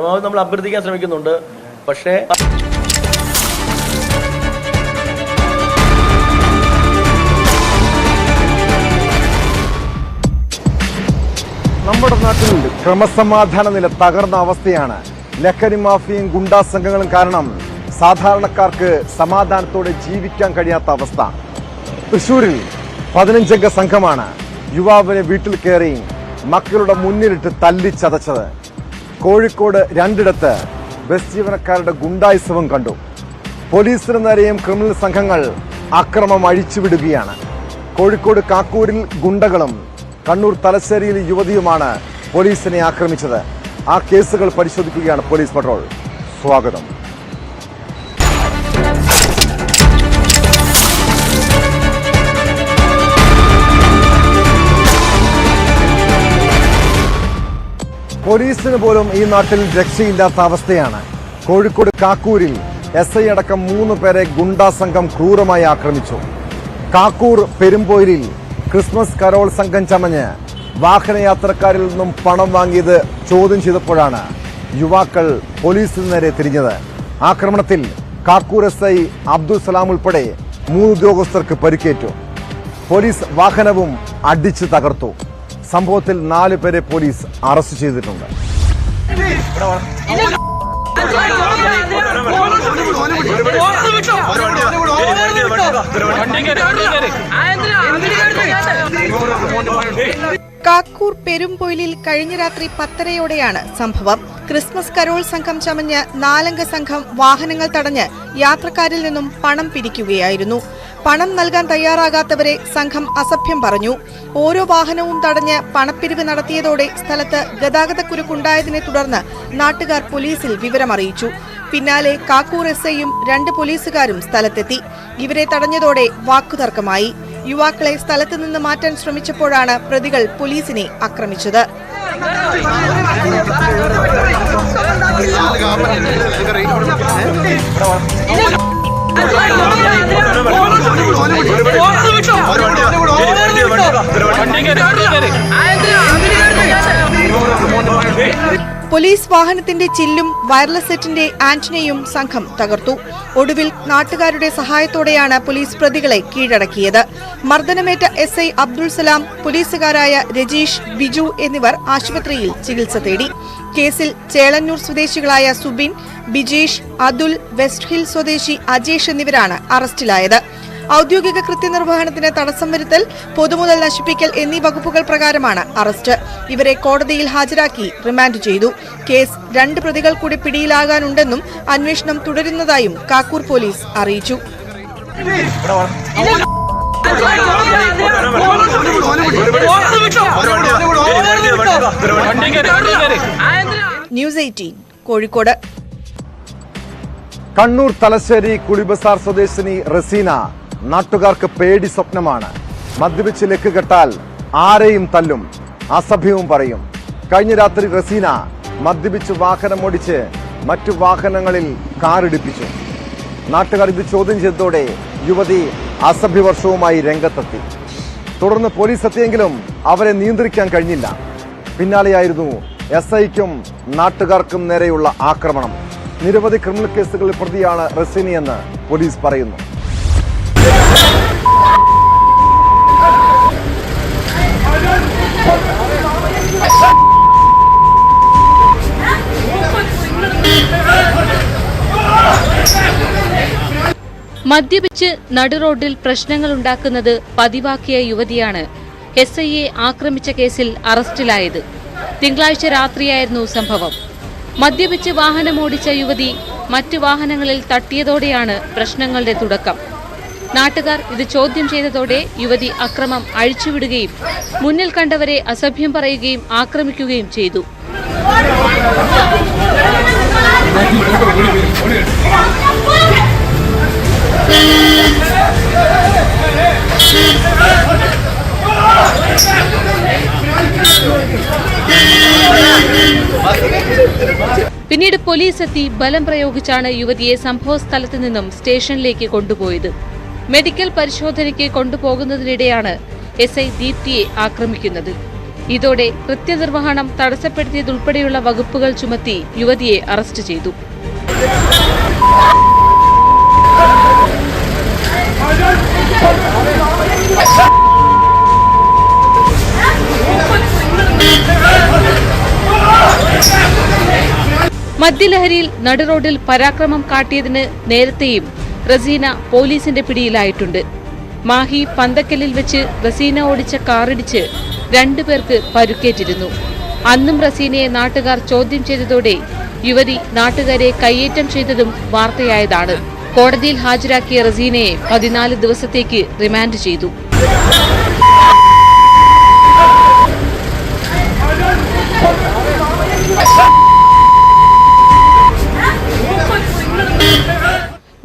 നമ്മൾ അഭ്യർത്ഥിക്കാൻ ശ്രമിക്കുന്നുണ്ട്. പക്ഷേ നമ്മുടെ നാട്ടിൽ ക്രമസമാധാന നില തകർന്ന അവസ്ഥയാണ് ലഹരി മാഫിയും ഗുണ്ടാ സംഘങ്ങളും കാരണം സാധാരണക്കാർക്ക് സമാധാനത്തോടെ ജീവിക്കാൻ കഴിയാത്ത അവസ്ഥ. തൃശൂരിൽ പതിനഞ്ചംഗ സംഘമാണ് യുവാവിനെ വീട്ടിൽ കയറി മക്കളുടെ മുന്നിലിട്ട് തല്ലിച്ചതച്ചത് കോഴിക്കോട് രണ്ടിടത്ത് ബസ് ജീവനക്കാരുടെ ഗുണ്ടായുസവം കണ്ടു. പോലീസിന് നേരെയും ക്രിമിനൽ സംഘങ്ങൾ അക്രമം അഴിച്ചുവിടുകയാണ്. കോഴിക്കോട് കാക്കൂരിൽ ഗുണ്ടകളും കണ്ണൂർ തലശ്ശേരിയിൽ യുവതിയുമാണ് പോലീസിനെ ആക്രമിച്ചത്. ആ കേസുകൾ പരിശോധിക്കുകയാണ് പോലീസ് പട്രോൾ. സ്വാഗതം. പോലീസിന് പോലും ഈ നാട്ടിൽ രക്ഷയില്ലാത്ത അവസ്ഥയാണ്. കോഴിക്കോട് കാക്കൂരിൽ എസ് ഐ അടക്കം മൂന്ന് പേരെ ഗുണ്ടാ സംഘം ക്രൂരമായി ആക്രമിച്ചു. കാക്കൂർ പെരുമ്പോയിലിൽ ക്രിസ്മസ് കരോൾ സംഘം ചമഞ്ഞ് വാഹനയാത്രക്കാരിൽ നിന്നും പണം വാങ്ങിയത് ചോദ്യം ചെയ്തപ്പോഴാണ് യുവാക്കൾ പോലീസിന് നേരെ തിരിഞ്ഞത്. ആക്രമണത്തിൽ കാക്കൂർ എസ് ഐ അബ്ദുൽ സലാം ഉൾപ്പെടെ മൂന്ന് ഉദ്യോഗസ്ഥർക്ക് പരിക്കേറ്റു. പോലീസ് വാഹനവും അടിച്ചു തകർത്തു. സംഭവത്തിൽ നാല് പേരെ പോലീസ് അറസ്റ്റ് ചെയ്തിട്ടുണ്ട്. കാക്കൂർ പെരുമ്പൊയിലിൽ കഴിഞ്ഞ രാത്രി പത്തരയോടെയാണ് സംഭവം. ക്രിസ്മസ് കരോൾ സംഘം ചമഞ്ഞ് നാലംഗ സംഘം വാഹനങ്ങൾ തടഞ്ഞ് യാത്രക്കാരിൽ നിന്നും പണം പിരിക്കുകയായിരുന്നു. പണം നൽകാൻ തയ്യാറാകാത്തവരെ സംഘം അസഭ്യം പറഞ്ഞു. ഓരോ വാഹനവും തടഞ്ഞ് പണപ്പിരിവ് നടത്തിയതോടെ സ്ഥലത്ത് ഗതാഗതക്കുരുക്കുണ്ടായതിനെ തുടർന്ന് നാട്ടുകാർ പോലീസിൽ വിവരമറിയിച്ചു. പിന്നാലെ കാക്കൂർ എസ് ഐയും രണ്ട് പോലീസുകാരും സ്ഥലത്തെത്തി. ഇവരെ തടഞ്ഞതോടെ വാക്കുതർക്കമായി. യുവാക്കളെ സ്ഥലത്ത് നിന്ന് മാറ്റാൻ ശ്രമിച്ചപ്പോഴാണ് പ്രതികൾ പോലീസിനെ ആക്രമിച്ചത്. വണ്ടി കയറി പോലീസ് വാഹനത്തിന്റെ ചില്ലും വയർലെസ് സെറ്റിന്റെ ആന്റിനയും സംഘം തകർത്തു. ഒടുവിൽ നാട്ടുകാരുടെ സഹായത്തോടെയാണ് പോലീസ് പ്രതികളെ കീഴടക്കിയത്. മർദ്ദനമേറ്റ എസ് ഐ അബ്ദുൾ സലാം പോലീസുകാരായ രജീഷ് ബിജു എന്നിവർ ആശുപത്രിയിൽ ചികിത്സ തേടി. കേസിൽ ചേളന്നൂർ സ്വദേശികളായ സുബിൻ ബിജേഷ് അതുൽ വെസ്റ്റ് ഹിൽ സ്വദേശി അജേഷ് എന്നിവരാണ് അറസ്റ്റിലായത്. ഔദ്യോഗിക കൃത്യനിർവഹണത്തിന് തടസ്സം വരുത്തൽ പൊതുമുതൽ നശിപ്പിക്കൽ എന്നീ വകുപ്പുകൾ പ്രകാരമാണ് അറസ്റ്റ്. ഇവരെ കോടതിയിൽ ഹാജരാക്കി റിമാൻഡ് ചെയ്തു. കേസ് രണ്ട് പ്രതികൾ കൂടി പിടിയിലാകാനുണ്ടെന്നും അന്വേഷണം തുടരുന്നതായും കാക്കൂർ പോലീസ് അറിയിച്ചു. News Eighteen Kozhikode. Kannur Thalassery കുളിബസാർ സ്വദേശിനി റസീന നാട്ടുകാർക്ക് പേടി സ്വപ്നമാണ്. മദ്യപിച്ച് ലക്ക് കെട്ടാൽ ആരെയും തല്ലും. അസഭ്യവും പറയും. കഴിഞ്ഞ രാത്രി റസീന മദ്യപിച്ച് വാഹനം ഓടിച്ച് മറ്റു വാഹനങ്ങളിൽ കാറിടിപ്പിച്ചു. നാട്ടുകാർ ഇത് ചോദ്യം ചെയ്തതോടെ യുവതി അസഭ്യവർഷവുമായി രംഗത്തെത്തി. തുടർന്ന് പോലീസ് എത്തിയെങ്കിലും അവരെ നിയന്ത്രിക്കാൻ കഴിഞ്ഞില്ല. പിന്നാലെയായിരുന്നു എസ് ഐക്കും നാട്ടുകാർക്കും നേരെയുള്ള ആക്രമണം. നിരവധി ക്രിമിനൽ കേസുകളിൽ പ്രതിയാണ് റസീനിയെന്ന് പോലീസ് പറയുന്നു. മദ്യപിച്ച് നടുറോഡിൽ പ്രശ്നങ്ങളുണ്ടാക്കുന്നത് പതിവാക്കിയ യുവതിയാണ്. എസ് ഐയെ ആക്രമിച്ച കേസിൽ അറസ്റ്റിലായത്. തിങ്കളാഴ്ച രാത്രിയായിരുന്നു സംഭവം. മദ്യപിച്ച് വാഹനമോടിച്ച യുവതി മറ്റു വാഹനങ്ങളിൽ തട്ടിയതോടെയാണ് പ്രശ്നങ്ങളുടെ തുടക്കം. നാട്ടുകാർ ഇത് ചോദ്യം ചെയ്തതോടെ യുവതി അക്രമം അഴിച്ചുവിടുകയും മുന്നിൽ കണ്ടവരെ അസഭ്യം പറയുകയും ആക്രമിക്കുകയും ചെയ്തു. പിന്നീട് പോലീസ് എത്തി ബലം പ്രയോഗിച്ചാണ് യുവതിയെ സംഭവസ്ഥലത്ത് നിന്നും സ്റ്റേഷനിലേക്ക് കൊണ്ടുപോയത്. മെഡിക്കൽ പരിശോധനയ്ക്ക് കൊണ്ടുപോകുന്നതിനിടെയാണ് എസ് ഐ ദീപ്തിയെ ആക്രമിക്കുന്നത്. ഇതോടെ കൃത്യനിർവഹണം തടസ്സപ്പെടുത്തിയതുൾപ്പെടെയുള്ള വകുപ്പുകൾ ചുമത്തി യുവതിയെ അറസ്റ്റ് ചെയ്തു. മദ്യലഹരിയിൽ നടുറോഡിൽ പരാക്രമം കാട്ടിയതിന് നേരത്തെയും റസീന പോലീസിന്റെ പിടിയിലായിട്ടുണ്ട്. മാഹി പന്തക്കല്ലിൽ വെച്ച് റസീന ഓടിച്ച കാറിടിച്ച് രണ്ടുപേർക്ക് പരുക്കേറ്റിരുന്നു. അന്നും റസീനയെ നാട്ടുകാർ ചോദ്യം ചെയ്തതോടെ യുവതി നാട്ടുകാരെ കയ്യേറ്റം ചെയ്തതും വാർത്തയായതാണ്. കോടതിയിൽ ഹാജരാക്കിയ റസീനയെ പതിനാല് ദിവസത്തേക്ക് റിമാൻഡ് ചെയ്തു.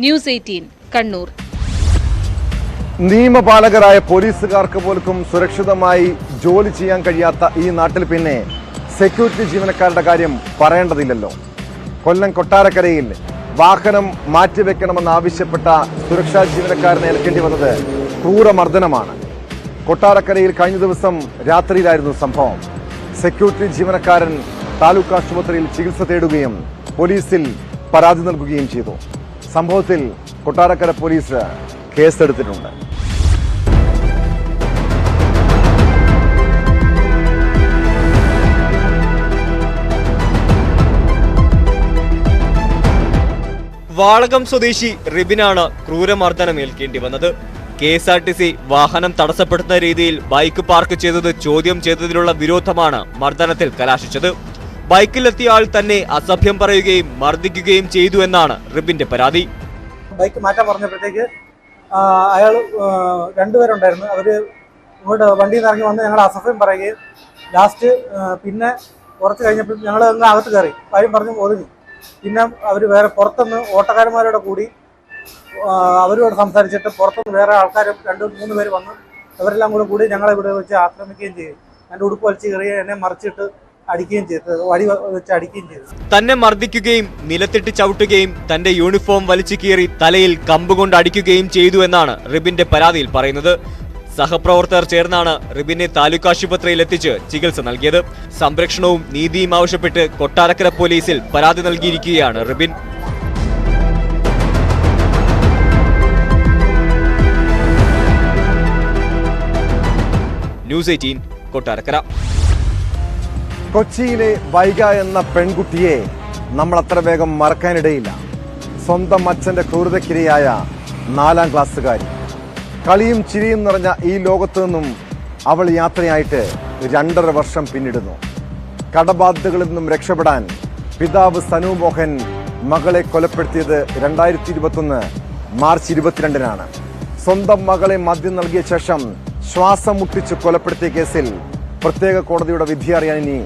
News eighteen Kannur. നിയമപാലകരായ പോലീസുകാർക്ക് പോലും സുരക്ഷിതമായി ജോലി ചെയ്യാൻ കഴിയാത്ത ഈ നാട്ടിൽ പിന്നെ സെക്യൂരിറ്റി ജീവനക്കാരുടെ കാര്യം പറയേണ്ടതില്ലല്ലോ. കൊല്ലം കൊട്ടാരക്കരയിൽ വാഹനം മാറ്റിവെക്കണമെന്നാവശ്യപ്പെട്ട സുരക്ഷാ ജീവനക്കാരനെ ഏൽക്കേണ്ടി വന്നത് ക്രൂരമർദ്ദനമാണ്. കൊട്ടാരക്കരയിൽ കഴിഞ്ഞ ദിവസം രാത്രിയിലായിരുന്നു സംഭവം. സെക്യൂരിറ്റി ജീവനക്കാരൻ താലൂക്ക് ആശുപത്രിയിൽ ചികിത്സ തേടുകയും പോലീസിൽ പരാതി നൽകുകയും ചെയ്തു. സംഭവത്തിൽ കൊട്ടാരക്കര പോലീസ് കേസെടുത്തിട്ടുണ്ട്. വാളകം സ്വദേശി റിബിനാണ് ക്രൂരമർദ്ദനമേൽക്കേണ്ടി വന്നത്. K S R T C വാഹനം തടസ്സപ്പെടുത്തുന്ന രീതിയിൽ ബൈക്ക് പാർക്ക് ചെയ്തത് ചോദ്യം ചെയ്തതിലുള്ള വിരോധമാണ് മർദ്ദനത്തിൽ കലാശിച്ചത്. ബൈക്കിലെത്തിയ ആൾ തന്നെ അസഭ്യം പറയുകയും മർദ്ദിക്കുകയും ചെയ്തു എന്നാണ് റിബിന്റെ പരാതി. ബൈക്ക് മാറ്റാൻ പറഞ്ഞപ്പോഴത്തേക്ക് അയാൾ രണ്ടുപേരുണ്ടായിരുന്നു. അവർ ഇങ്ങോട്ട് വണ്ടിയിൽ നിന്ന് ഇറങ്ങി വന്ന് ഞങ്ങൾ അസഭ്യം പറയുകയും ലാസ്റ്റ് പിന്നെ കുറച്ച് കഴിഞ്ഞപ്പോൾ ഞങ്ങൾ അകത്ത് കയറി. കാര്യം പറഞ്ഞു ഒതുങ്ങി. പിന്നെ അവർ വേറെ പുറത്തുനിന്ന് ഓട്ടക്കാരന്മാരോട് കൂടി അവരോട് സംസാരിച്ചിട്ട് പുറത്തുനിന്ന് വേറെ ആൾക്കാർ രണ്ട് മൂന്ന് പേര് വന്ന് അവരെല്ലാം കൂടെ കൂടി ഞങ്ങളെ ഇവിടെ വെച്ച് ആക്രമിക്കുകയും ചെയ്തു. എന്റെ ഉടുപ്പ് വലിച്ച് കയറി എന്നെ മറിച്ചിട്ട് അടിക്കുകയും ചെയ്തു. വടി വെച്ച് അടിക്കുകയും ചെയ്തു. തന്നെ മർദ്ദിക്കുകയും നിലത്തിട്ട് ചവിട്ടുകയും തന്റെ യൂണിഫോം വലിച്ചു കീറി തലയിൽ കമ്പ് കൊണ്ട് അടിക്കുകയും ചെയ്തു എന്നാണ് റിബിന്റെ പരാതിയിൽ പറയുന്നത്. സഹപ്രവർത്തകർ ചേർന്നാണ് റിബിനെ താലൂക്ക് ആശുപത്രിയിൽ എത്തിച്ച് ചികിത്സ നൽകിയത്. സംരക്ഷണവും നീതിയും ആവശ്യപ്പെട്ട് കൊട്ടാരക്കര പോലീസിൽ പരാതി നൽകിയിരിക്കുകയാണ് റിബിൻ. News eighteen Kottarakkara. കൊച്ചിയിലെ വൈഗ എന്ന പെൺകുട്ടിയെ നമ്മൾ അത്ര വേഗം മറക്കാനിടയില്ല. സ്വന്തം അച്ഛന്റെ ക്രൂരതയ്ക്കിരയായ നാലാം ക്ലാസ്സുകാരി. കളിയും ചിരിയും നിറഞ്ഞ ഈ ലോകത്തു നിന്നും അവൾ യാത്രയായിട്ട് രണ്ടര വർഷം പിന്നിടുന്നു. കടബാധ്യതകളിൽ നിന്നും രക്ഷപ്പെടാൻ പിതാവ് സനു മോഹൻ മകളെ കൊലപ്പെടുത്തിയത് രണ്ടായിരത്തി ഇരുപത്തൊന്ന് മാർച്ച് ഇരുപത്തിരണ്ടിനാണ്. സ്വന്തം മകളെ മദ്യം നൽകിയ ശേഷം ശ്വാസം മുട്ടിച്ച് കൊലപ്പെടുത്തിയ കേസിൽ പ്രത്യേക കോടതിയുടെ വിധി അറിയാൻ ഇനി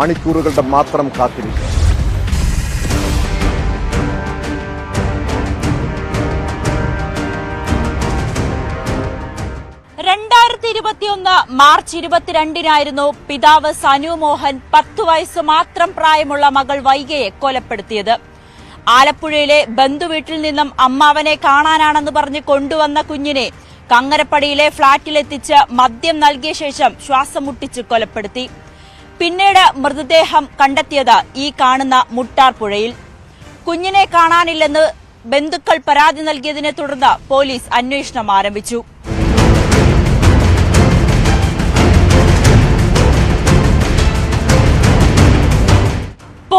മണിക്കൂറുകളുടെ മാത്രം കാത്തിരിക്കും. ഇരുപത്തിയൊന്ന് മാർച്ച് ഇരുപത്തിരണ്ടിനായിരുന്നു പിതാവ് സനു മോഹൻ പത്തു വയസ്സ് മാത്രം പ്രായമുള്ള മകൾ വൈകയെ കൊലപ്പെടുത്തിയത്. ആലപ്പുഴയിലെ ബന്ധുവീട്ടിൽ നിന്നും അമ്മാവനെ കാണാനാണെന്ന് പറഞ്ഞ് കൊണ്ടുവന്ന കുഞ്ഞിനെ കങ്ങരപ്പടിയിലെ ഫ്ളാറ്റിലെത്തിച്ച് മദ്യം നൽകിയ ശേഷം ശ്വാസം മുട്ടിച്ച് കൊലപ്പെടുത്തി. പിന്നീട് മൃതദേഹം കണ്ടെത്തിയത് ഈ കാണുന്ന മുട്ടാർപ്പുഴയിൽ കുഞ്ഞിനെ കാണാനില്ലെന്ന് ബന്ധുക്കൾ പരാതി നൽകിയതിനെ തുടർന്ന് പോലീസ് അന്വേഷണം ആരംഭിച്ചു.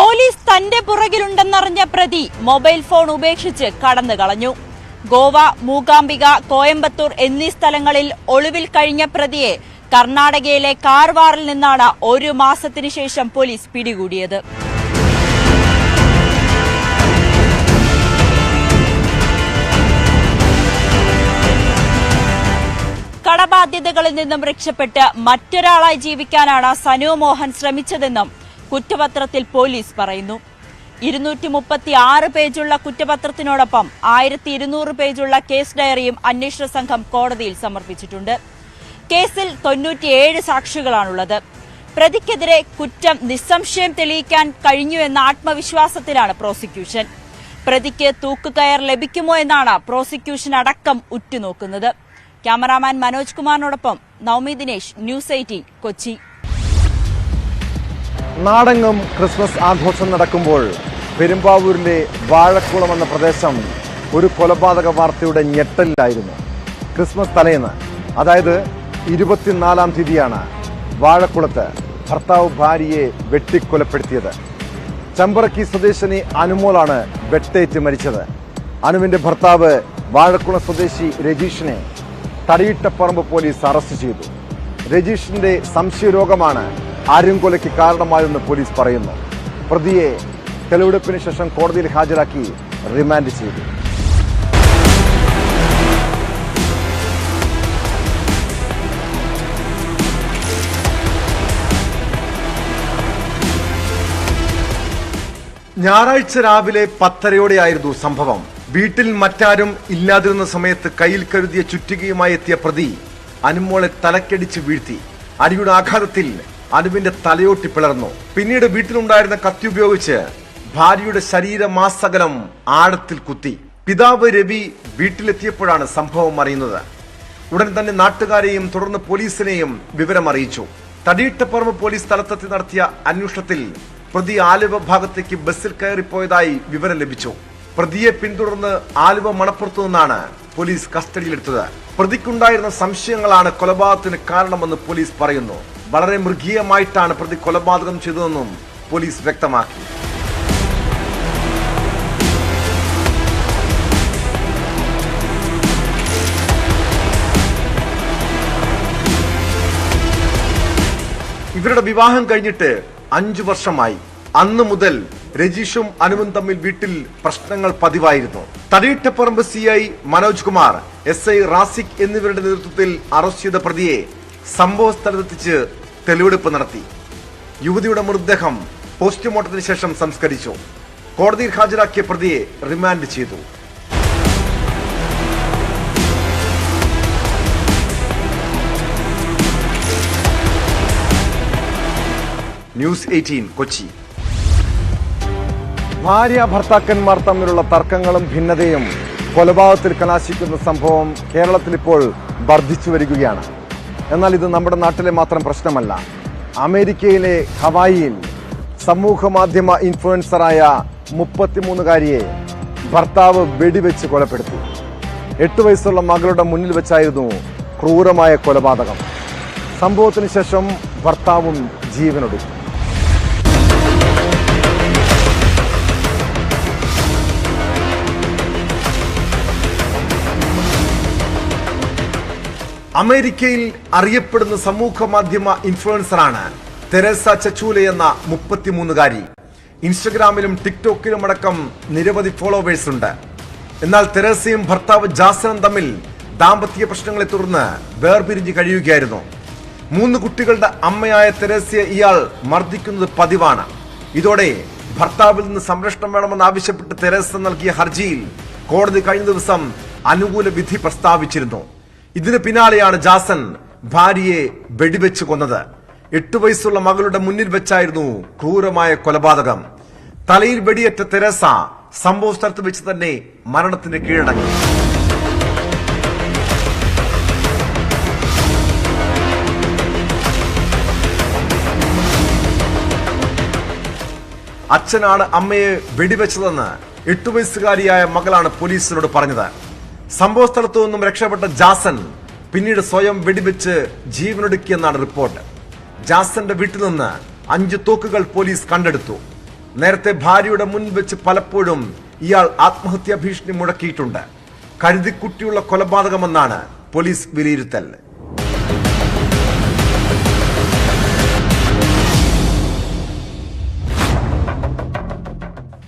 പോലീസ് തന്റെ പുറകിലുണ്ടെന്നറിഞ്ഞ പ്രതി മൊബൈൽ ഫോൺ ഉപേക്ഷിച്ച് കടന്നു കളഞ്ഞു. ഗോവ മൂകാംബിക കോയമ്പത്തൂർ എന്നീ സ്ഥലങ്ങളിൽ ഒളിവിൽ കഴിഞ്ഞ പ്രതിയെ കർണാടകയിലെ കാർവാറിൽ നിന്നാണ് ഒരു മാസത്തിനു ശേഷം പോലീസ് പിടികൂടിയത്. കടബാധ്യതകളിൽ നിന്നും രക്ഷപ്പെട്ട് മറ്റൊരാളായി ജീവിക്കാനാണ് സനു മോഹൻ ശ്രമിച്ചതെന്നും കുറ്റപത്രത്തിൽ പോലീസ് പറയുന്നു. ഇരുന്നൂറ്റി മുപ്പത്തി ആറ് പേജുള്ള കുറ്റപത്രത്തിനോടൊപ്പം ആയിരത്തി ഇരുന്നൂറ് പേജുള്ള കേസ് ഡയറിയും അന്വേഷണ സംഘം കോടതിയിൽ സമർപ്പിച്ചിട്ടുണ്ട്. കേസിൽ തൊണ്ണൂറ്റിയേഴ് സാക്ഷികളാണുള്ളത്. പ്രതിക്കെതിരെ കുറ്റം നിസ്സംശയം തെളിയിക്കാൻ കഴിഞ്ഞു എന്ന ആത്മവിശ്വാസത്തിലാണ് പ്രോസിക്യൂഷൻ. പ്രതിക്ക് തൂക്കുകയർ ലഭിക്കുമോ എന്നാണ് പ്രോസിക്യൂഷൻ അടക്കം ഉറ്റുനോക്കുന്നത്. ക്യാമറാമാൻ മനോജ് കുമാറിനോടൊപ്പം നവമി ദിനേശ് ന്യൂസ് എയ്റ്റീൻ കൊച്ചി. നാടെങ്ങും ക്രിസ്മസ് ആഘോഷം നടക്കുമ്പോൾ പെരുമ്പാവൂരിലെ വാഴക്കുളം എന്ന പ്രദേശം ഒരു കൊലപാതക വാർത്തയുടെ ഞെട്ടലിലായിരുന്നു. ക്രിസ്മസ് തലേന്ന് അതായത് ഇരുപത്തിനാലാം തീയതിയാണ് വാഴക്കുളത്ത് ഭർത്താവ് ഭാര്യയെ വെട്ടിക്കൊലപ്പെടുത്തിയത്. ചമ്പറക്കി സ്വദേശിനി അനുമോളാണ് വെട്ടേറ്റ് മരിച്ചത്. അനുവിന്റെ ഭർത്താവ് വാഴക്കുളം സ്വദേശി രജീഷിനെ തടിയിട്ടപ്പറമ്പ് പോലീസ് അറസ്റ്റ് ചെയ്തു. രജീഷിന്റെ സംശയരോഗമാണ് ആര്യംകൊലയ്ക്ക് കാരണമായെന്ന് പോലീസ് പറയുന്നു. പ്രതിയെ തെളിവെടുപ്പിന് ശേഷം കോടതിയിൽ ഹാജരാക്കി റിമാൻഡ് ചെയ്തു. ഞായറാഴ്ച രാവിലെ പത്തരയോടെയായിരുന്നു സംഭവം. വീട്ടിൽ മറ്റാരും ഇല്ലാതിരുന്ന സമയത്ത് കയ്യിൽ കരുതിയ ചുറ്റികയുമായി എത്തിയ പ്രതി അനുമോളെ തലക്കടിച്ച് വീഴ്ത്തി. അടിയുടെ ആഘാതത്തിൽ അനുവിന്റെ തലയോട്ടി പിളർന്നു. പിന്നീട് വീട്ടിലുണ്ടായിരുന്ന കത്തി ഉപയോഗിച്ച് ഭാര്യയുടെ ശരീരമാസകലം ആഴത്തിൽ കുത്തി. പിതാവ് രവി വീട്ടിലെത്തിയപ്പോഴാണ് സംഭവം അറിയുന്നത്. ഉടൻ തന്നെ നാട്ടുകാരെയും തുടർന്ന് പോലീസിനെയും വിവരം അറിയിച്ചു. തടിയിട്ടപ്പറമ്പ് പോലീസ് സ്ഥലത്തെത്തി നടത്തിയ അന്വേഷണത്തിൽ പ്രതി ആലുവ ഭാഗത്തേക്ക് ബസ്സിൽ കയറിപ്പോയതായി വിവരം ലഭിച്ചു. പ്രതിയെ പിന്തുടർന്ന് ആലുവ മണപ്പുറത്തു നിന്നാണ് പോലീസ് കസ്റ്റഡിയിലെടുത്തത്. പ്രതിക്കുണ്ടായിരുന്ന സംശയങ്ങളാണ് കൊലപാതകത്തിന് കാരണമെന്ന് പോലീസ് പറയുന്നു. വളരെ മൃഗീയമായിട്ടാണ് പ്രതി കൊലപാതകം ചെയ്തതെന്നും പോലീസ് വ്യക്തമാക്കി. ഇവരുടെ വിവാഹം കഴിഞ്ഞിട്ട് അഞ്ചു വർഷമായി. അന്ന് മുതൽ രജീഷും അനുവും തമ്മിൽ വീട്ടിൽ പ്രശ്നങ്ങൾ പതിവായിരുന്നു. Thadiyittaparambu C I Manoj Kumar S I Rasik എന്നിവരുടെ നേതൃത്വത്തിൽ അറസ്റ്റ് ചെയ്ത പ്രതിയെ സംഭവ സ്ഥലത്തെത്തിച്ച് തെളിവെടുപ്പ് നടത്തി. യുവതിയുടെ മൃതദേഹം പോസ്റ്റ്മോർട്ടത്തിന് ശേഷം സംസ്കരിച്ചു. കോടതിയിൽ ഹാജരാക്കിയ പ്രതിയെ റിമാൻഡ് ചെയ്തു. News Eighteen Kochi. ഭാര്യ ഭർത്താക്കന്മാർ തമ്മിലുള്ള തർക്കങ്ങളും ഭിന്നതയും കൊലപാതകത്തിൽ കലാശിക്കുന്ന സംഭവം കേരളത്തിൽ ഇപ്പോൾ വർദ്ധിച്ചു വരികയാണ്. എന്നാൽ ഇത് നമ്മുടെ നാട്ടിലെ മാത്രം പ്രശ്നമല്ല. അമേരിക്കയിലെ ഹവായിയിൽ സമൂഹ മാധ്യമ ഇൻഫ്ലുവൻസറായ മുപ്പത്തിമൂന്നുകാരിയെ ഭർത്താവ് വെടിവെച്ച് കൊലപ്പെടുത്തി. എട്ട് വയസ്സുള്ള മകളുടെ മുന്നിൽ വെച്ചായിരുന്നു ക്രൂരമായ കൊലപാതകം. സംഭവത്തിന് ശേഷം ഭർത്താവും ജീവനൊടുക്കി. അമേരിക്കയിൽ അറിയപ്പെടുന്ന സമൂഹ മാധ്യമ ഇൻഫ്ലുവൻസറാണ് തെരേസ ചച്ചൂല എന്ന മുപ്പത്തിമൂന്നുകാരി. ഇൻസ്റ്റഗ്രാമിലും ടിക്ടോക്കിലും അടക്കം നിരവധി ഫോളോവേഴ്സ് ഉണ്ട്. എന്നാൽ തെരേസയും ഭർത്താവ് ജാസനും തമ്മിൽ ദാമ്പത്യ പ്രശ്നങ്ങളെ തുടർന്ന് വേർപിരിഞ്ഞ് കഴിയുകയായിരുന്നു. മൂന്ന് കുട്ടികളുടെ അമ്മയായ തെരേസയെ ഇയാൾ മർദ്ദിക്കുന്നത് പതിവാണ്. ഇതോടെ ഭർത്താവിൽ നിന്ന് സംരക്ഷണം വേണമെന്ന് ആവശ്യപ്പെട്ട് തെരേസ നൽകിയ ഹർജിയിൽ കോടതി കഴിഞ്ഞ ദിവസം അനുകൂല വിധി പ്രസ്താവിച്ചിരുന്നു. ഇതിന് പിന്നാലെയാണ് ജാസൻ ഭാര്യയെ വെടിവെച്ച് കൊന്നത്. എട്ടു വയസ്സുള്ള മകളുടെ മുന്നിൽ വെച്ചായിരുന്നു ക്രൂരമായ കൊലപാതകം. തലയിൽ വെടിയേറ്റ തെരേസ സംഭവ സ്ഥലത്ത് വെച്ച് തന്നെ മരണത്തിന് കീഴടങ്ങി. അച്ഛനാണ് അമ്മയെ വെടിവെച്ചതെന്ന് എട്ടു വയസ്സുകാരിയായ മകളാണ് പോലീസിനോട് പറഞ്ഞത്. സംഭവ സ്ഥലത്തു നിന്നും രക്ഷപ്പെട്ട ജാസൻ പിന്നീട് സ്വയം വെടിവെച്ച് ജീവനൊടുക്കിയെന്നാണ് റിപ്പോർട്ട്. ജാസന്റെ വീട്ടിൽ നിന്ന് അഞ്ച് തോക്കുകൾ പോലീസ് കണ്ടെടുത്തു. നേരത്തെ ഭാര്യയുടെ മുൻപിൽ വെച്ച് പലപ്പോഴും ഇയാൾ ആത്മഹത്യാ ഭീഷണി മുടക്കിയിട്ടുണ്ട് കരുതിക്കുട്ടിയുള്ള കൊലപാതകമെന്നാണ് പോലീസ് വിലയിരുത്തൽ.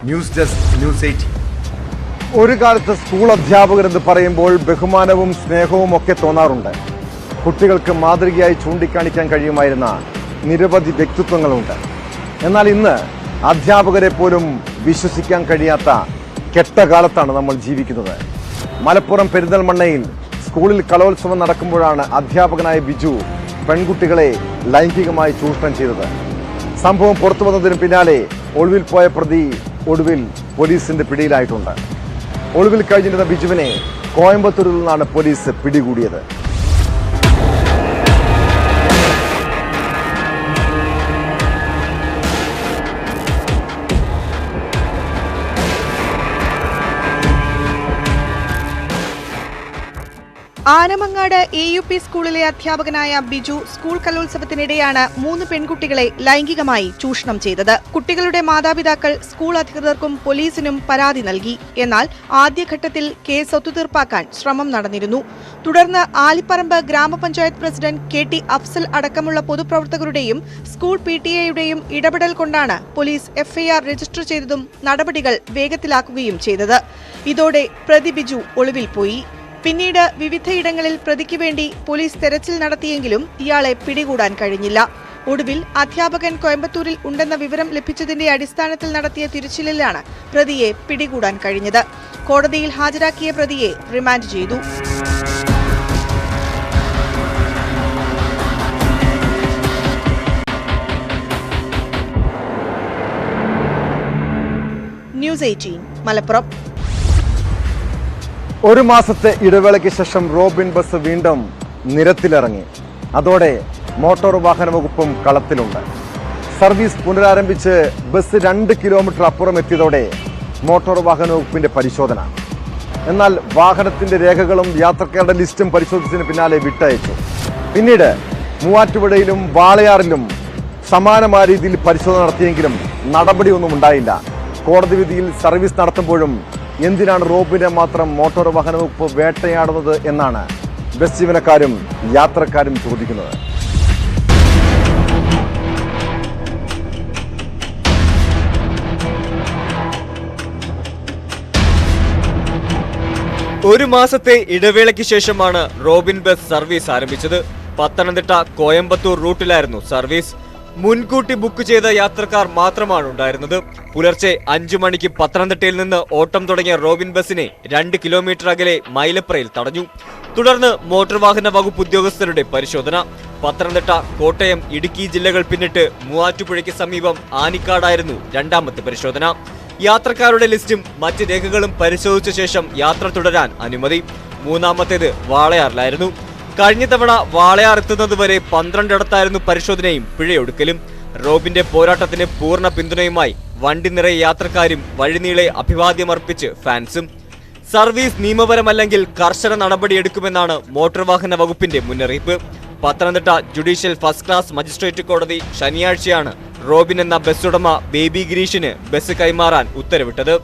News Desk News Eighteen. ഒരു കാലത്ത് സ്കൂൾ അധ്യാപകരെന്ന് പറയുമ്പോൾ ബഹുമാനവും സ്നേഹവും ഒക്കെ തോന്നാറുണ്ട്. കുട്ടികൾക്ക് മാതൃകയായി ചൂണ്ടിക്കാണിക്കാൻ കഴിയുമായിരുന്ന നിരവധി വ്യക്തിത്വങ്ങളുണ്ട്. എന്നാൽ ഇന്ന് അധ്യാപകരെ പോലും വിശ്വസിക്കാൻ കഴിയാത്ത കെട്ട കാലത്താണ് നമ്മൾ ജീവിക്കുന്നത്. മലപ്പുറം പെരിന്തൽമണ്ണയിൽ സ്കൂളിൽ കലോത്സവം നടക്കുമ്പോഴാണ് അധ്യാപകനായ ബിജു പെൺകുട്ടികളെ ലൈംഗികമായി ചൂഷണം ചെയ്തത്. സംഭവം പുറത്തു വന്നതിന് പിന്നാലെ ഒളിവിൽ പോയ പ്രതി ഒടുവിൽ പോലീസിന്റെ പിടിയിലായിട്ടുണ്ട്. ഒളിവിൽ കഴിഞ്ഞിരുന്ന ബിജുവിനെ കോയമ്പത്തൂരിൽ നിന്നാണ് പോലീസ് പിടികൂടിയത്. ആനമങ്ങാട് എ യു പി സ്കൂളിലെ അധ്യാപകനായ ബിജു സ്കൂൾ കലോത്സവത്തിനിടെയാണ് മൂന്ന് പെൺകുട്ടികളെ ലൈംഗികമായി ചൂഷണം ചെയ്തത്. കുട്ടികളുടെ മാതാപിതാക്കൾ സ്കൂൾ അധികൃതർക്കും പോലീസിനും പരാതി നൽകി. എന്നാൽ ആദ്യഘട്ടത്തിൽ കേസ് ഒത്തുതീർപ്പാക്കാൻ ശ്രമം നടന്നിരുന്നു. തുടർന്ന് ആലിപ്പറമ്പ് ഗ്രാമപഞ്ചായത്ത് പ്രസിഡന്റ് കെ ടി അഫ്സൽ അടക്കമുള്ള പൊതുപ്രവർത്തകരുടെയും സ്കൂൾ പി ടി എയുടെയും ഇടപെടൽ കൊണ്ടാണ് പോലീസ് എഫ്ഐആർ രജിസ്റ്റർ ചെയ്തതും നടപടികൾ വേഗത്തിലാക്കുകയും ചെയ്തത്. ഇതോടെ പ്രതി ബിജു ഒളിവിൽ പോയി. പിന്നീട് വിവിധയിടങ്ങളിൽ പ്രതിക്ക് വേണ്ടി പോലീസ് തെരച്ചിൽ നടത്തിയെങ്കിലും ഇയാളെ പിടികൂടാൻ കഴിഞ്ഞില്ല. ഒടുവിൽ അധ്യാപകൻ കോയമ്പത്തൂരിൽ ഉണ്ടെന്ന വിവരം ലഭിച്ചതിന്റെ അടിസ്ഥാനത്തിൽ നടത്തിയ തിരച്ചിലിലാണ് പ്രതിയെ പിടികൂടാൻ കഴിഞ്ഞത്. കോടതിയിൽ ഹാജരാക്കിയ പ്രതിയെ റിമാൻഡ് ചെയ്തു. News Eighteen Malappuram. ഒരു മാസത്തെ ഇടവേളയ്ക്ക് ശേഷം റോബിൻ ബസ് വീണ്ടും നിരത്തിലിറങ്ങി. അതോടെ മോട്ടോർ വാഹന വകുപ്പും കളത്തിലുണ്ട്. സർവീസ് പുനരാരംഭിച്ച് ബസ് രണ്ട് കിലോമീറ്റർ അപ്പുറം എത്തിയതോടെ മോട്ടോർ വാഹന വകുപ്പിന്റെ പരിശോധന. എന്നാൽ വാഹനത്തിന്റെ രേഖകളും യാത്രക്കാരുടെ ലിസ്റ്റും പരിശോധിച്ചതിന് പിന്നാലെ വിട്ടയച്ചു. പിന്നീട് മൂവാറ്റുപുഴയിലും വാളയാറിലും സമാനമായ രീതിയിൽ പരിശോധന നടത്തിയെങ്കിലും നടപടിയൊന്നും ഉണ്ടായില്ല. കോടതി വിധിയിൽ സർവീസ് നടത്തുമ്പോഴും എന്തിനാണ് റോബിനെ മാത്രം മോട്ടോർ വാഹന വകുപ്പ് വേട്ടയാടുന്നത് എന്നാണ് ബസ് ജീവനക്കാരും യാത്രക്കാരും ചോദിക്കുന്നത്. ഒരു മാസത്തെ ഇടവേളയ്ക്ക് ശേഷമാണ് റോബിൻ ബസ് സർവീസ് ആരംഭിച്ചത്. പത്തനംതിട്ട കോയമ്പത്തൂർ റൂട്ടിലായിരുന്നു സർവീസ്. മുൻകൂട്ടി ബുക്ക് ചെയ്ത യാത്രക്കാർ മാത്രമാണ് ഉണ്ടായിരുന്നത്. പുലർച്ചെ അഞ്ചു മണിക്ക് പത്തനംതിട്ടയിൽ നിന്ന് ഓട്ടം തുടങ്ങിയ റോബിൻ ബസിനെ രണ്ട് കിലോമീറ്റർ അകലെ മൈലപ്രയിൽ തടഞ്ഞു. തുടർന്ന് മോട്ടോർ വാഹന വകുപ്പ് ഉദ്യോഗസ്ഥരുടെ പരിശോധന. പത്തനംതിട്ട കോട്ടയം ഇടുക്കി ജില്ലകൾ പിന്നിട്ട് മൂവാറ്റുപുഴയ്ക്ക് സമീപം ആനിക്കാടായിരുന്നു രണ്ടാമത്തെ പരിശോധന. യാത്രക്കാരുടെ ലിസ്റ്റും മറ്റ് രേഖകളും പരിശോധിച്ച ശേഷം യാത്ര തുടരാൻ അനുമതി. മൂന്നാമത്തേത് വാളയാറിലായിരുന്നു. കഴിഞ്ഞ തവണ വാളയാർ എത്തുന്നതുവരെ പന്ത്രണ്ടിടത്തായിരുന്നു പരിശോധനയും പിഴയൊടുക്കലും. റോബിന്റെ പോരാട്ടത്തിന് പൂർണ പിന്തുണയുമായി വണ്ടി നിറയെ യാത്രക്കാരും വഴിനീളെ അഭിവാദ്യമർപ്പിച്ച് ഫാൻസും. സർവീസ് നിയമപരമല്ലെങ്കിൽ കർശന നടപടിയെടുക്കുമെന്നാണ് മോട്ടോർ വാഹന വകുപ്പിന്റെ മുന്നറിയിപ്പ്. Pathanamthitta judicial first class magistrate കോടതി ശനിയാഴ്ചയാണ് റോബിൻ എന്ന ബസ് ഉടമ ബേബി ഗിരീഷിന് ബസ് കൈമാറാൻ ഉത്തരവിട്ടത്.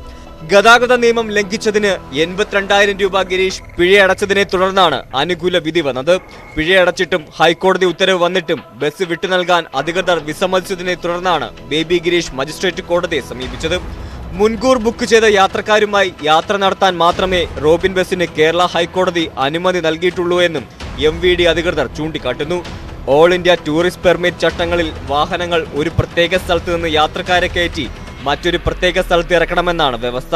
ഗതാഗത നിയമം ലംഘിച്ചതിന് എൺപത്തിരണ്ടായിരം രൂപ ഗിരീഷ് പിഴയടച്ചതിനെ തുടർന്നാണ് അനുകൂല വിധി വന്നത്. പിഴയടച്ചിട്ടും ഹൈക്കോടതി ഉത്തരവ് വന്നിട്ടും ബസ് വിട്ടു നൽകാൻ അധികൃതർ വിസമ്മതിച്ചതിനെ തുടർന്നാണ് ബേബി ഗിരീഷ് മജിസ്ട്രേറ്റ് കോടതിയെ സമീപിച്ചത്. മുൻകൂർ ബുക്ക് ചെയ്ത യാത്രക്കാരുമായി യാത്ര നടത്താൻ മാത്രമേ റോബിൻ ബസിന് കേരള ഹൈക്കോടതി അനുമതി നൽകിയിട്ടുള്ളൂ എന്നും എം വി ഡി അധികൃതർ ചൂണ്ടിക്കാട്ടുന്നു. ഓൾ ഇന്ത്യ ടൂറിസ്റ്റ് പെർമിറ്റ് ചട്ടങ്ങളിൽ വാഹനങ്ങൾ ഒരു പ്രത്യേക സ്ഥലത്ത് നിന്ന് യാത്രക്കാരെ കയറ്റി മറ്റൊരു പ്രത്യേക സ്ഥലത്ത് ഇറക്കണമെന്നാണ് വ്യവസ്ഥ.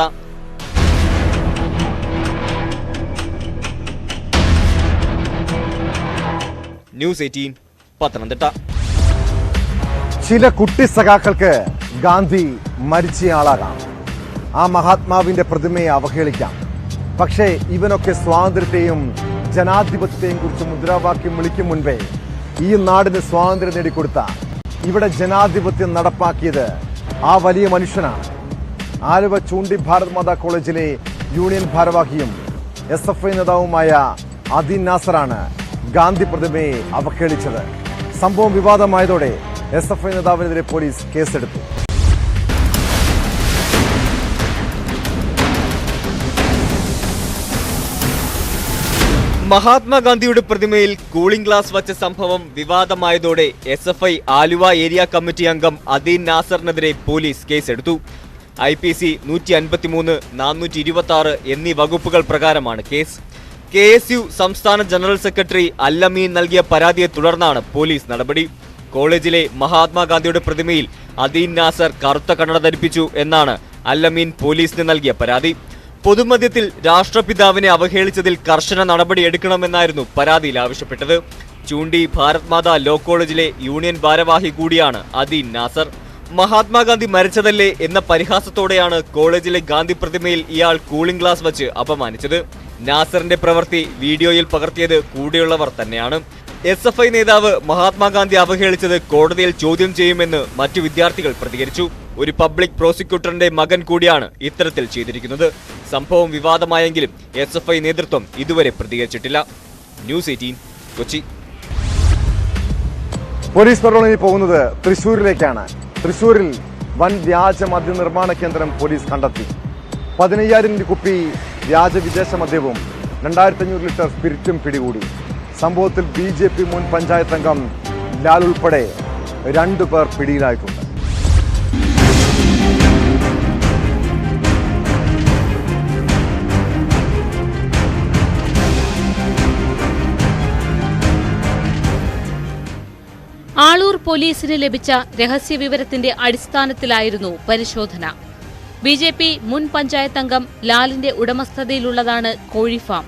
News Eighteen Pathanamthitta. ചില കുട്ടി സഖാക്കൾക്ക് ഗാന്ധി മരിച്ചയാളാകാം. ആ മഹാത്മാവിന്റെ പ്രതിമയെ അവഹേളിക്കാം. പക്ഷേ ഇവനൊക്കെ സ്വാതന്ത്ര്യത്തെയും ജനാധിപത്യത്തെയും കുറിച്ച് മുദ്രാവാക്യം വിളിക്കും മുൻപേ ഈ നാടിന് സ്വാതന്ത്ര്യം നേടിക്കൊടുത്ത ഇവിടെ ജനാധിപത്യം നടപ്പാക്കിയത് ആ വലിയ മനുഷ്യനാണ്. ആലുവ ചൂണ്ടി ഭാരത് മാതാ കോളേജിലെ യൂണിയൻ ഭാരവാഹിയും എസ് എഫ് ഐ നേതാവുമായ അദീൻ നാസറാണ് ഗാന്ധി പ്രതിമയെ അവഹേളിച്ചത്. സംഭവം വിവാദമായതോടെ എസ് എഫ് ഐ നേതാവിനെതിരെ പോലീസ് കേസെടുത്തു. മഹാത്മാഗാന്ധിയുടെ പ്രതിമയിൽ കൂളിംഗ് ഗ്ലാസ് വച്ച സംഭവം വിവാദമായതോടെ S F I Aluva area committee അംഗം അദീൻ നാസറിനെതിരെ പോലീസ് കേസെടുത്തു. ഐ പി സി നൂറ്റി അൻപത്തിമൂന്ന് നാനൂറ്റി ഇരുപത്തി ആറ് എന്നീ വകുപ്പുകൾ പ്രകാരമാണ് കേസ്. കെ എസ് യു സംസ്ഥാന ജനറൽ സെക്രട്ടറി അല്ലമീൻ നൽകിയ പരാതിയെ തുടർന്നാണ് പോലീസ് നടപടി. കോളേജിലെ മഹാത്മാഗാന്ധിയുടെ പ്രതിമയിൽ അദീൻ നാസർ കറുത്ത കണ്ണട ധരിപ്പിച്ചു എന്നാണ് അല്ലമീൻ പോലീസിന് നൽകിയ പരാതി. പൊതുമധ്യത്തിൽ രാഷ്ട്രപിതാവിനെ അവഹേളിച്ചതിൽ കർശന നടപടിയെടുക്കണമെന്നായിരുന്നു പരാതിയിൽ ആവശ്യപ്പെട്ടത്. ചൂണ്ടി ഭാരത് മാതാ ലോ കോളേജിലെ യൂണിയൻ ഭാരവാഹി കൂടിയാണ് അദീൻ നാസർ. മഹാത്മാഗാന്ധി മരിച്ചതല്ലേ എന്ന പരിഹാസത്തോടെയാണ് കോളേജിലെ ഗാന്ധി പ്രതിമയിൽ ഇയാൾ കൂളിംഗ് ഗ്ലാസ് വച്ച് അപമാനിച്ചത്. നാസറിന്റെ പ്രവൃത്തി വീഡിയോയിൽ പകർത്തിയത് കൂടെയുള്ളവർ തന്നെയാണ്. എസ് എഫ് ഐ നേതാവ് മഹാത്മാഗാന്ധി അവഹേളിച്ചത് കോടതിയിൽ ചോദ്യം ചെയ്യുമെന്ന് മറ്റു വിദ്യാർത്ഥികൾ പ്രതികരിച്ചു. ഒരു പബ്ലിക് പ്രോസിക്യൂട്ടറിന്റെ മകൻ കൂടിയാണ് ഇത്തരത്തിൽ ചെയ്തിരിക്കുന്നത്. സംഭവം വിവാദമായെങ്കിലും എസ് എഫ് ഐ നേതൃത്വം ഇതുവരെ പ്രതികരിച്ചിട്ടില്ല. News Eighteen Kochi. പോലീസ് പെട്രോളിംഗിൽ പോകുന്നത് തൃശൂരിലേക്കാണ് തൃശൂരിൽ വൻ വ്യാജ മദ്യ നിർമ്മാണ കേന്ദ്രം പോലീസ് കണ്ടെത്തി. പതിനയ്യായിരം കുപ്പി വ്യാജ വിദേശ മദ്യവും രണ്ടായിരത്തി അഞ്ഞൂറ് ലിറ്റർ സ്പിരിറ്റും പിടികൂടി. സംഭവത്തിൽ ബി ജെ പി മുൻ പഞ്ചായത്ത് അംഗം ലാൽ ഉൾപ്പെടെ രണ്ടു പേർ പിടിയിലായിട്ടുണ്ട്. ആളൂർ പോലീസിന് ലഭിച്ച രഹസ്യവിവരത്തിന്റെ അടിസ്ഥാനത്തിലായിരുന്നു പരിശോധന. ബി ജെ പി മുൻ പഞ്ചായത്ത് അംഗം ലാലിന്റെ ഉടമസ്ഥതയിലുള്ളതാണ് കോഴിഫാം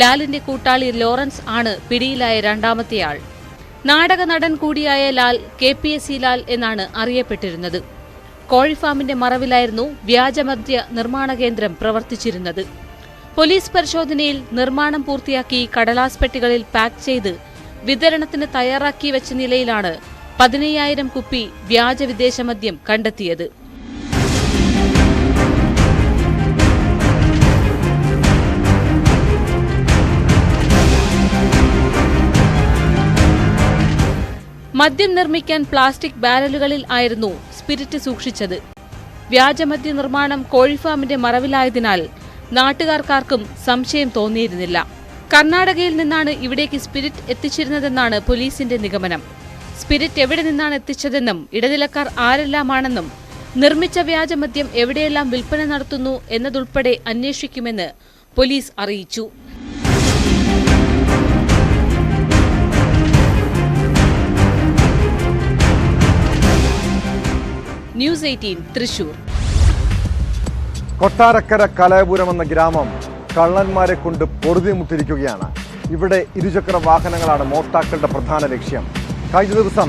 ലാലിന്റെ കൂട്ടാളി ലോറൻസ് ആണ് പിടിയിലായ രണ്ടാമത്തെയാൾ. നാടക നടൻ കൂടിയായ Lal K P S C Lal എന്നാണ് അറിയപ്പെട്ടിരുന്നത്. കോഴിഫാമിന്റെ മറവിലായിരുന്നു വ്യാജമദ്യ നിർമ്മാണ കേന്ദ്രം പ്രവർത്തിച്ചിരുന്നത്. പോലീസ് പരിശോധനയിൽ നിർമ്മാണം പൂർത്തിയാക്കി കടലാസ് പെട്ടികളിൽ പാക്ക് ചെയ്ത് വിതരണത്തിന് തയ്യാറാക്കി വെച്ച നിലയിലാണ് പതിനയ്യായിരം കുപ്പി വ്യാജ വിദേശ മദ്യം കണ്ടെത്തിയത്. മദ്യം നിർമ്മിക്കാൻ പ്ലാസ്റ്റിക് ബാരലുകളിൽ ആയിരുന്നു സ്പിരിറ്റ് സൂക്ഷിച്ചത്. വ്യാജമദ്യ നിർമ്മാണം കോഴിഫാമിന്റെ മറവിലായതിനാൽ നാട്ടുകാർക്കാർക്കും സംശയം തോന്നിയിരുന്നില്ല. കർണാടകയിൽ നിന്നാണ് ഇവിടേക്ക് സ്പിരിറ്റ് എത്തിച്ചിരുന്നതെന്നാണ് പോലീസിന്റെ നിഗമനം. സ്പിരിറ്റ് എവിടെ നിന്നാണ് എത്തിച്ചതെന്നും ഇടനിലക്കാർ ആരെല്ലാമാണെന്നും നിർമ്മിച്ച വ്യാജമദ്യം എവിടെയെല്ലാം വിൽപ്പന നടത്തുന്നു എന്നതുൾപ്പെടെ അന്വേഷിക്കുമെന്ന് പോലീസ് അറിയിച്ചു. News Eighteen Thrissur. Kottarakkara Kalayapuram എന്ന ഗ്രാമം കള്ളന്മാരെ കൊണ്ട് പൊറുതിമുട്ടിരിക്കുകയാണ് ഇവിടെ ഇരുചക്ര വാഹനങ്ങളാണ് മോഷ്ടാക്കളുടെ പ്രധാന ലക്ഷ്യം. കഴിഞ്ഞ ദിവസം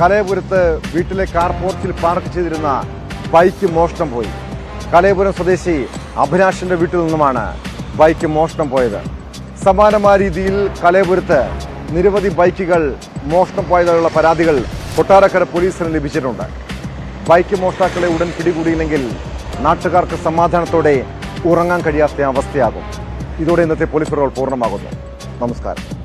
കലയപുരത്ത് വീട്ടിലെ കാർ പോർച്ചിൽ പാർക്ക് ചെയ്തിരുന്ന ബൈക്ക് മോഷണം പോയി. കലയപുരം സ്വദേശി അഭിനാഷിന്റെ വീട്ടിൽ നിന്നുമാണ് ബൈക്ക് മോഷണം പോയത്. സമാനമായ രീതിയിൽ കലയപുരത്ത് നിരവധി ബൈക്കുകൾ മോഷണം പോയതായുള്ള പരാതികൾ കൊട്ടാരക്കര പോലീസിന് ലഭിച്ചിട്ടുണ്ട്. ബൈക്ക് മോഷ്ടാക്കളെ ഉടൻ പിടികൂടിയില്ലെങ്കിൽ നാട്ടുകാർക്ക് സമാധാനത്തോടെ ഉറങ്ങാൻ കഴിയാത്ത അവസ്ഥയാകും. ഇതോടെ ഇന്നത്തെ പോലീസ് റോൾ പൂർണമാകുന്നു. നമസ്കാരം.